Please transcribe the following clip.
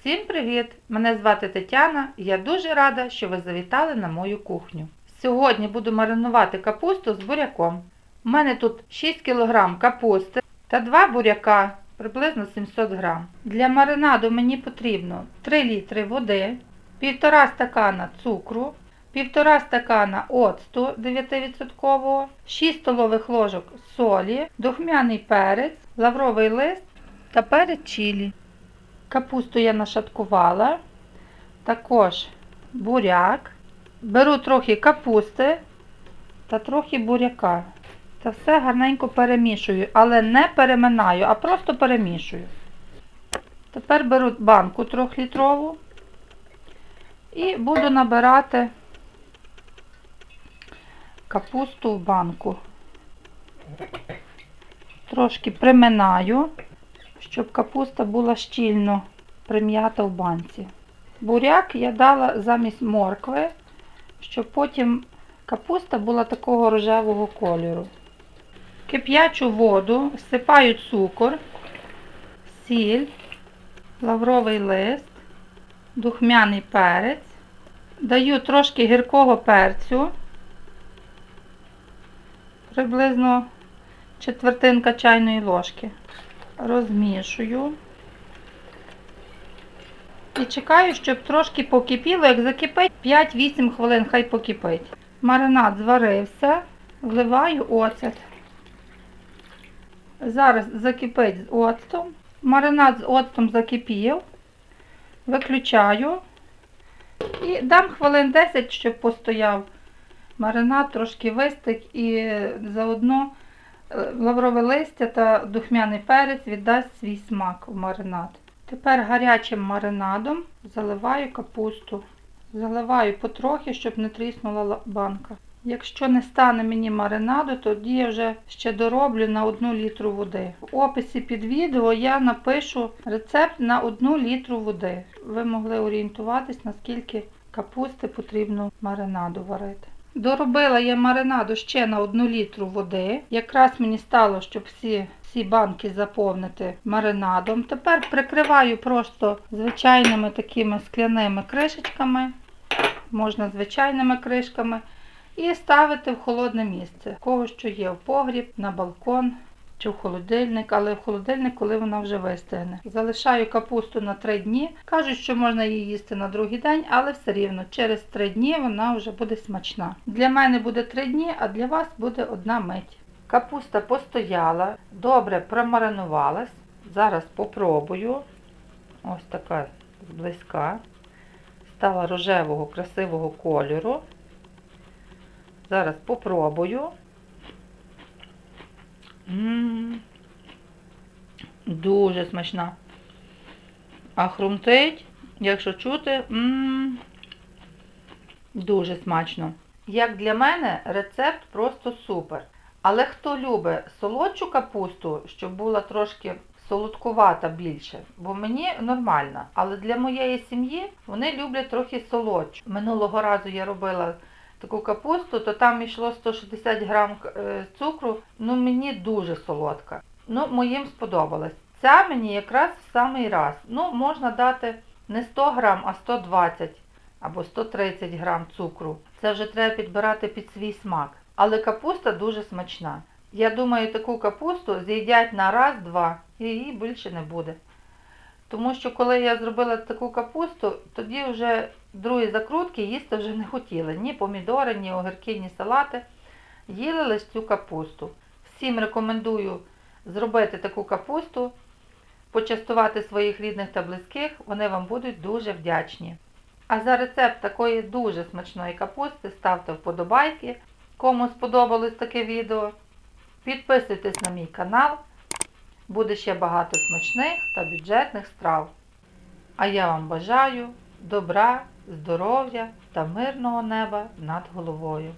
Всім привіт! Мене звати Тетяна і я дуже рада, що ви завітали на мою кухню. Сьогодні буду маринувати капусту з буряком. У мене тут 6 кг капусти та 2 буряка, приблизно 700 г. Для маринаду мені потрібно 3 літри води, 1,5 стакана цукру, 1,5 стакана оцту 9%, 6 столових ложок солі, духмяний перець, лавровий лист та перець чилі. Капусту я нашаткувала, також буряк. Беру трохи капусти та трохи буряка. Та все гарненько перемішую, але не переминаю, а просто перемішую. Тепер беру банку трьохлітрову і буду набирати капусту в банку. Трошки приминаю щоб капуста була щільно прим'ята в банці. Буряк я дала замість моркви, щоб потім капуста була такого рожевого кольору. Кип'ячу воду, всипаю цукор, сіль, лавровий лист, духмяний перець, даю трошки гіркого перцю, приблизно четвертинка чайної ложки розмішую. І чекаю, щоб трошки покипіло, як закипить, 5-8 хвилин хай покипить. Маринад зварився, вливаю оцет. Зараз закипить з оцтом. Маринад з оцтом закипів. Виключаю і дам хвилин 10, щоб постояв. Маринад трошки вистик і заодно лаврове листя та духмяний перець віддасть свій смак в маринад. Тепер гарячим маринадом заливаю капусту. Заливаю потрохи, щоб не тріснула банка. Якщо не стане мені маринаду, тоді я вже ще дороблю на 1 літру води. В описі під відео я напишу рецепт на 1 літру води. Ви могли орієнтуватись, наскільки капусти потрібно маринаду варити. Доробила я маринаду ще на 1 літру води. Якраз мені стало, щоб всі всі банки заповнити маринадом. Тепер прикриваю просто звичайними такими скляними кришечками, можна звичайними кришками, і ставити в холодне місце. Кого що є в погріб, на балкон чи в холодильник, але в холодильник, коли вона вже вистигне. Залишаю капусту на 3 дні. Кажуть, що можна її їсти на другий день, але все рівно через 3 дні вона вже буде смачна. Для мене буде 3 дні, а для вас буде одна мить. Капуста постояла, добре промаринувалась. Зараз попробую. Ось така зблизька. Стала рожевого, красивого кольору. Зараз попробую. М Дуже смачна. А хрумтить, якщо чути, м дуже смачно. Як для мене, рецепт просто супер. Але хто любить солодшу капусту, щоб була трошки солодкувата більше, бо мені нормально. Але для моєї сім'ї вони люблять трохи солодшу. Минулого разу я робила таку капусту, то там йшло 160 грам е, цукру. Ну мені дуже солодка. Ну, моїм сподобалось. Ця мені якраз в самий раз. Ну, можна дати не 100 грам, а 120 або 130 грам цукру. Це вже треба підбирати під свій смак. Але капуста дуже смачна. Я думаю, таку капусту з'їдять на раз-два і її більше не буде. Тому що коли я зробила таку капусту, тоді вже другі закрутки їсти вже не хотіли. Ні помідори, ні огірки, ні салати. Їли лише цю капусту. Всім рекомендую зробити таку капусту, почастувати своїх рідних та близьких, вони вам будуть дуже вдячні. А за рецепт такої дуже смачної капусти ставте вподобайки. Кому сподобалось таке відео, підписуйтесь на мій канал. Буде ще багато смачних та бюджетних страв. А я вам бажаю добра, здоров'я та мирного неба над головою.